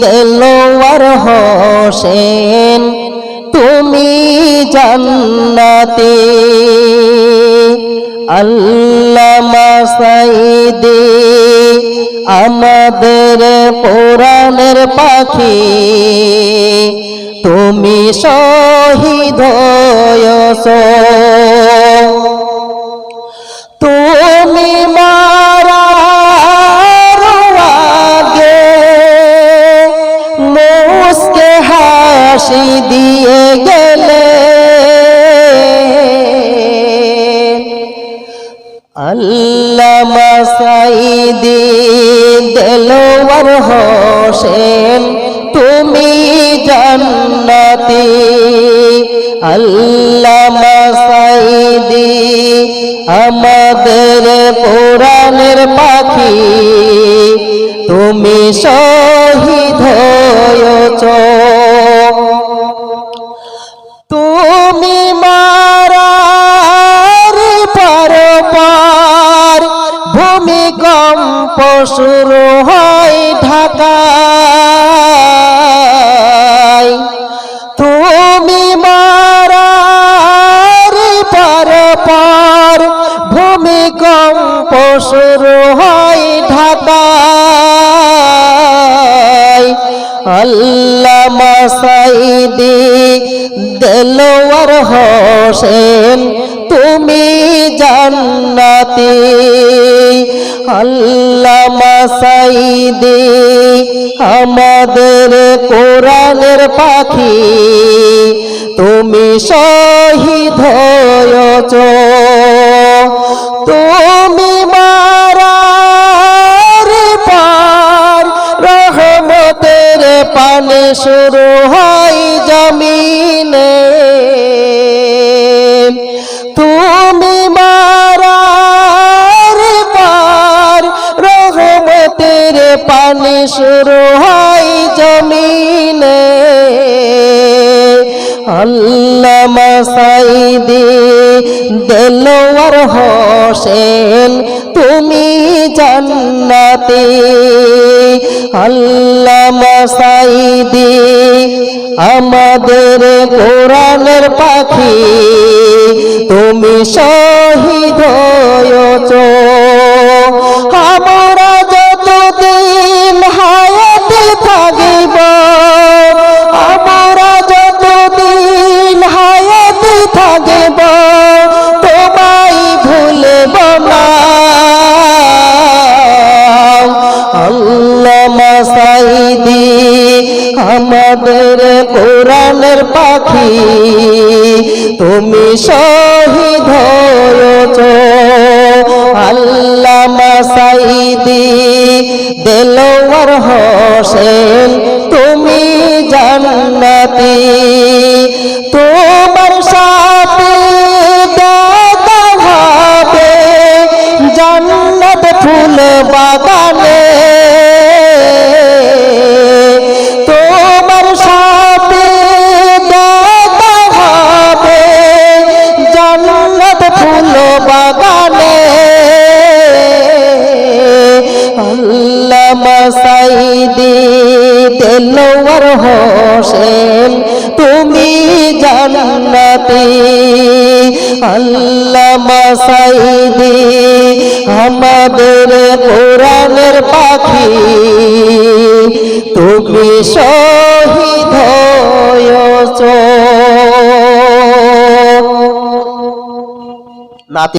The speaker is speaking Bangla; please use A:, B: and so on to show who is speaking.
A: দেলোয়ার হোসেন তুমি জান্নাতে। আল্লামা সাইদি আমাদের কোরআনের পাখি। তুমি শহীদ হয়েছ। হাসি দিয়ে গেলে। আল্লামা সাইদি দেলোয়ার হোসেন, তুমি জান্নাতি। আল্লামা সাইদি আমাদের কোরআনের পাখি, তুমি শহীদ হয়েছ ভূমিকম্প শুরু হয় ঢাকায়। তুমি মারার পর পর ভূমিকম্প শুরু হয় ঢাকায়। আল্লামা সাইদি দেলোয়ার হোসেন, তুমি জান্নাতি। আল্লামা সাইদি, আমাদের কোরআনের পাখি। তুমি শহীদ হয়েছ। তুমি মারার পার, রহমতের পানি শুরু হয় জমিনে। রহমতের পানি শুরু হয় জমিনে। আল্লামা সাইদি দেলোয়ার হোসেন, তুমি জান্নাতি। আল্লামা সাইদি আমাদের কোরআনের পাখি, তুমি শহীদ হয়েছ আল্লামা সাইদি আমাদের কোরআনের পাখি। তুমি শহীদ হয়েছ আল্লামা সাইদি দেলোয়ার হোসেন দেলোয়ার হোসেন তুমি জান্নাতি। আল্লামা সাইদি আমাদের কোরআনের পাখি। তুমি শহীদ হয়েছ। নাতি